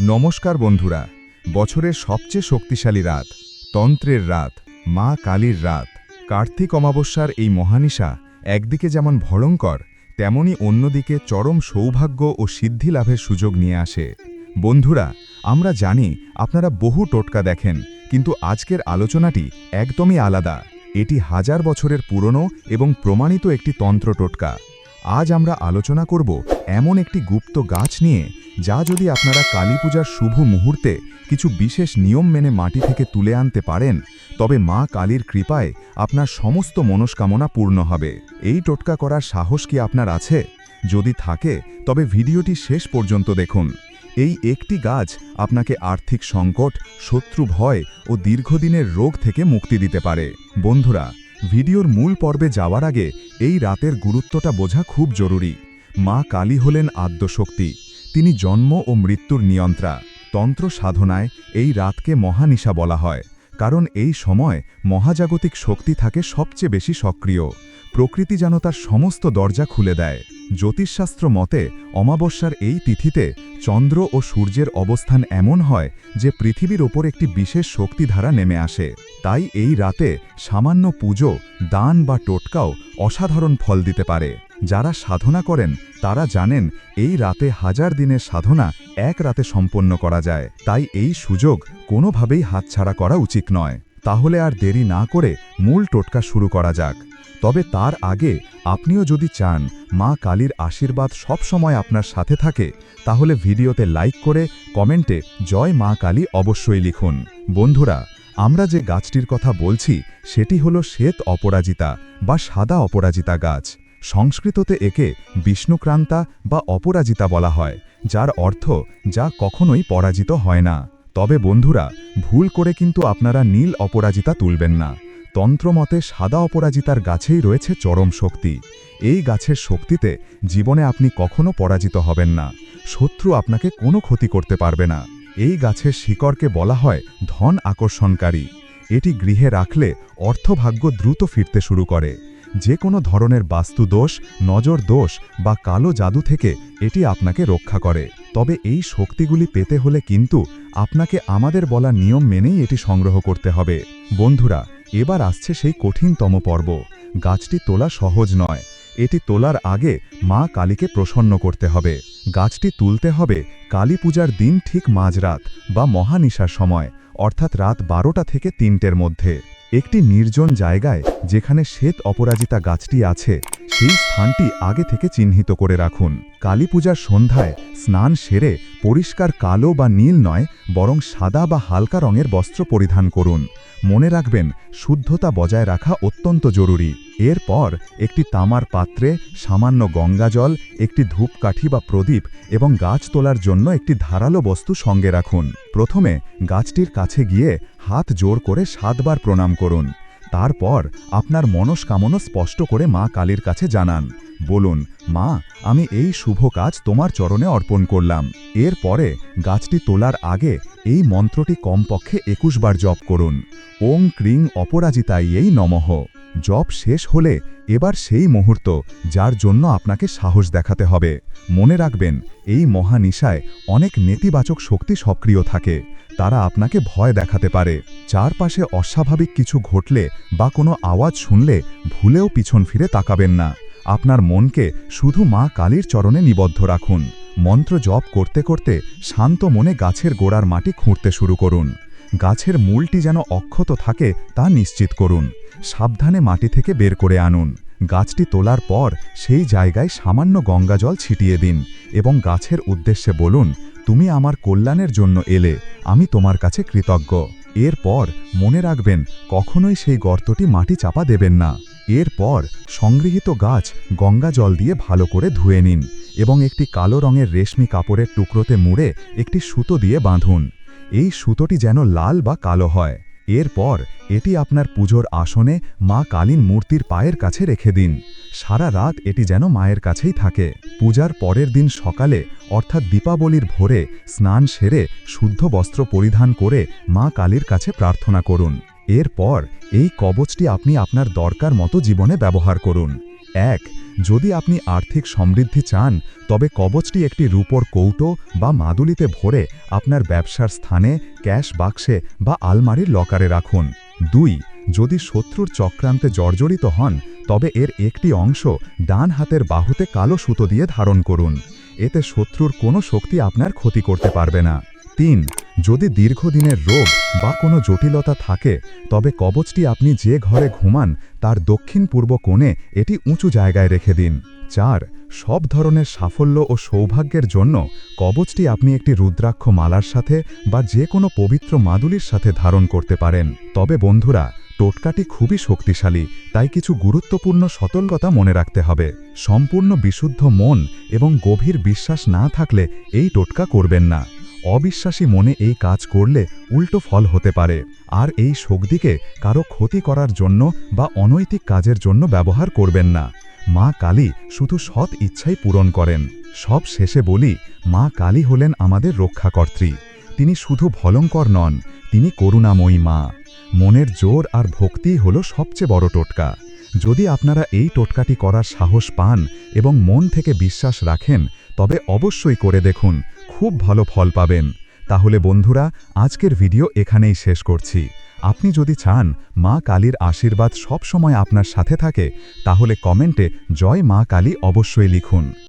নমস্কার বন্ধুরা, বছরের সবচেয়ে শক্তিশালী রাত, তন্ত্রের রাত, মা কালীর রাত। কার্তিক অমাবস্যার এই মহানিশা একদিকে যেমন ভয়ঙ্কর, তেমনি অন্যদিকে চরম সৌভাগ্য ও সিদ্ধি লাভের সুযোগ নিয়ে আসে। বন্ধুরা, আমরা জানি আপনারা বহু টোটকা দেখেন, কিন্তু আজকের আলোচনাটি একদমই আলাদা। এটি হাজার বছরের পুরনো এবং প্রমাণিত একটি তন্ত্র টোটকা। আজ আমরা আলোচনা করব এমন একটি গুপ্ত গাছ নিয়ে যা যদি আপনারা কালী পূজার শুভ মুহূর্তে কিছু বিশেষ নিয়ম মেনে মাটি থেকে তুলে আনতে পারেন, তবে মা কালীর কৃপায় আপনার সমস্ত মনস্কামনা পূর্ণ হবে। এই টোটকা করার সাহস কি আপনার আছে? যদি থাকে, তবে ভিডিওটি শেষ পর্যন্ত দেখুন। এই একটি গাছ আপনাকে আর্থিক সংকট, শত্রু ভয় ও দীর্ঘদিনের রোগ থেকে মুক্তি দিতে পারে। বন্ধুরা, ভিডিওর মূল পর্বে যাওয়ার আগে এই রাতের গুরুত্বটা বোঝা খুব জরুরি। মা কালী হলেন আদ্যশক্তি। তিনি জন্ম ও মৃত্যুর নিয়ন্ত্রা। তন্ত্র সাধনায় এই রাতকে মহানিশা বলা হয়, কারণ এই সময় মহাজাগতিক শক্তি থাকে সবচেয়ে বেশি সক্রিয়। প্রকৃতি যেন তার সমস্ত দরজা খুলে দেয়। জ্যোতিষশাস্ত্র মতে, অমাবস্যার এই তিথিতে চন্দ্র ও সূর্যের অবস্থান এমন হয় যে পৃথিবীর ওপর একটি বিশেষ শক্তিধারা নেমে আসে। তাই এই রাতে সামান্য পুজো, দান বা টোটকাও অসাধারণ ফল দিতে পারে। যারা সাধনা করেন, তারা জানেন এই রাতে হাজার দিনের সাধনা এক রাতে সম্পন্ন করা যায়। তাই এই সুযোগ কোনোভাবেই হাতছাড়া করা উচিত নয়। তাহলে আর দেরি না করে মূল টোটকা শুরু করা যাক। তবে তার আগে আপনিও যদি চান মা কালীর আশীর্বাদ সব সময় আপনার সাথে থাকে, তাহলে ভিডিওতে লাইক করে কমেন্টে জয় মা কালী অবশ্যই লিখুন। বন্ধুরা, আমরা যে গাছটির কথা বলছি, সেটি হল শ্বেত অপরাজিতা বা সাদা অপরাজিতা গাছ। সংস্কৃততে একে বিষ্ণুক্রান্তা বা অপরাজিতা বলা হয়, যার অর্থ যা কখনোই পরাজিত হয় না। তবে বন্ধুরা, ভুল করে কিন্তু আপনারা নীল অপরাজিতা তুলবেন না। তন্ত্রমতে সাদা অপরাজিতার গাছেই রয়েছে চরম শক্তি। এই গাছের শক্তিতে জীবনে আপনি কখনো পরাজিত হবেন না। শত্রু আপনাকে কোনো ক্ষতি করতে পারবে না। এই গাছের শিকড়কে বলা হয় ধন আকর্ষণকারী। এটি গৃহে রাখলে অর্থভাগ্য দ্রুত ফিরতে শুরু করে। যে কোনো ধরনের বাস্তু দোষ নজর দোষ বা কালো জাদু থেকে এটি আপনাকে রক্ষা করে। তবে এই শক্তিগুলি পেতে হলে কিন্তু আপনাকে আমাদের বলা নিয়ম মেনেই এটি সংগ্রহ করতে হবে। বন্ধুরা, এবার আসছে সেই কঠিনতম পর্ব। গাছটি তোলা সহজ নয়। এটি তোলার আগে মা কালীকে প্রসন্ন করতে হবে। গাছটি তুলতে হবে কালী পূজার দিন ঠিক মাঝরাত বা মহানিশার সময়, অর্থাৎ রাত বারোটা থেকে তিনটের মধ্যে। একটি নির্জন জায়গায় যেখানে শ্বেত অপরাজিতা গাছটি আছে, সেই স্থানটি আগে থেকে চিহ্নিত করে রাখুন। কালী পূজার সন্ধ্যায় স্নান সেরে পরিষ্কার কালো বা নীল নয়, বরং সাদা বা হালকা রঙের বস্ত্র পরিধান করুন। মনে রাখবেন, শুদ্ধতা বজায় রাখা অত্যন্ত জরুরি। এরপর একটি তামার পাত্রে সামান্য গঙ্গাজল, একটি ধূপকাঠি বা প্রদীপ এবং গাছ তোলার জন্য একটি ধারালো বস্তু সঙ্গে রাখুন। প্রথমে গাছটির কাছে গিয়ে হাত জোর করে সাতবার প্রণাম করুন। তারপর আপনার মনস্কামনা স্পষ্ট করে মা কালীর কাছে জানান। বলুন, মা, আমি এই শুভ কাজ তোমার চরণে অর্পণ করলাম। এরপরে গাছটি তোলার আগে এই মন্ত্রটি কমপক্ষে একুশ বার জপ করুন। ওং ক্রিং অপরাজিতাই নমঃ। জপ শেষ হলে এবার সেই মুহূর্ত যার জন্য আপনাকে সাহস দেখাতে হবে। মনে রাখবেন, এই মহানিশায় অনেক নেতিবাচক শক্তি সক্রিয় থাকে। তারা আপনাকে ভয় দেখাতে পারে। চারপাশে অস্বাভাবিক কিছু ঘটলে বা কোনো আওয়াজ শুনলে ভুলেও পিছন ফিরে তাকাবেন না। আপনার মনকে শুধু মা কালীর চরণে নিবদ্ধ রাখুন। মন্ত্র জপ করতে করতে শান্ত মনে গাছের গোড়ার মাটি খুঁড়তে শুরু করুন। গাছের মূলটি যেন অক্ষত থাকে তা নিশ্চিত করুন। সাবধানে মাটি থেকে বের করে আনুন। গাছটি তোলার পর সেই জায়গায় সামান্য গঙ্গাজল ছিটিয়ে দিন এবং গাছের উদ্দেশ্যে বলুন, তুমি আমার কল্যাণের জন্য এলে, আমি তোমার কাছে কৃতজ্ঞ। এরপর মনে রাখবেন, কখনোই সেই গর্তটি মাটি চাপা দেবেন না। এরপর সংগৃহীত গাছ গঙ্গা জল দিয়ে ভালো করে ধুয়ে নিন এবং একটি কালো রঙের রেশমি কাপড়ের টুকরোতে মুড়ে একটি সুতো দিয়ে বাঁধুন। এই সুতোটি যেন লাল বা কালো হয়। এরপর এটি আপনার পুজোর আসনে মা কালীন মূর্তির পায়ের কাছে রেখে দিন। সারা রাত এটি যেন মায়ের কাছেই থাকে। পূজার পরের দিন সকালে, অর্থাৎ দীপাবলির ভোরে, স্নান সেরে, শুদ্ধ বস্ত্র পরিধান করে মা কালীর কাছে প্রার্থনা করুন। এরপর এই কবচটি আপনি আপনার দরকার মতো জীবনে ব্যবহার করুন। এক, যদি আপনি আর্থিক সমৃদ্ধি চান, তবে কবচটি একটি রূপোর কৌটো বা মাদুলিতে ভরে আপনার ব্যবসার স্থানে, ক্যাশ বাক্সে বা আলমারির লকারে রাখুন। দুই, যদি শত্রুর চক্রান্তে জর্জরিত হন, তবে এর একটি অংশ ডান হাতের বাহুতে কালো সুতো দিয়ে ধারণ করুন। এতে শত্রুর কোনো শক্তি আপনার ক্ষতি করতে পারবে না। তিন যদি দীর্ঘদিনের রোগ বা কোনো জটিলতা থাকে, তবে কবচটি আপনি যে ঘরে ঘুমান তার দক্ষিণ পূর্ব কোণে এটি উঁচু জায়গায় রেখে দিন। চার, সব ধরনের সাফল্য ও সৌভাগ্যের জন্য কবচটি আপনি একটি রুদ্রাক্ষ মালার সাথে বা যে কোনো পবিত্র মাদুলির সাথে ধারণ করতে পারেন। তবে বন্ধুরা, টোটকাটি খুবই শক্তিশালী, তাই কিছু গুরুত্বপূর্ণ সতর্কতা মনে রাখতে হবে। সম্পূর্ণ বিশুদ্ধ মন এবং গভীর বিশ্বাস না থাকলে এই টোটকা করবেন না। অবিশ্বাসী মনে এই কাজ করলে উল্টো ফল হতে পারে। আর এই শক্তিকে কারও ক্ষতি করার জন্য বা অনৈতিক কাজের জন্য ব্যবহার করবেন না। মা কালী শুধু সৎ ইচ্ছাই পূরণ করেন। সব শেষে বলি, মা কালী হলেন আমাদের রক্ষাকর্ত্রী। তিনি শুধু ভলঙ্কর নন, তিনি করুণাময়ী মা। মনের জোর আর ভক্তিই হল সবচেয়ে বড় টোটকা। যদি আপনারা এই টোটকাটি করার সাহস পান এবং মন থেকে বিশ্বাস রাখেন, তবে অবশ্যই করে দেখুন খুব ভালো ফল পাবেন। তাহলে বন্ধুরা, আজকের ভিডিও এখানেই শেষ করছি। আপনি যদি চান মা কালীর আশীর্বাদ সবসময় আপনার সাথে থাকে, তাহলে কমেন্টে জয় মা কালী অবশ্যই লিখুন।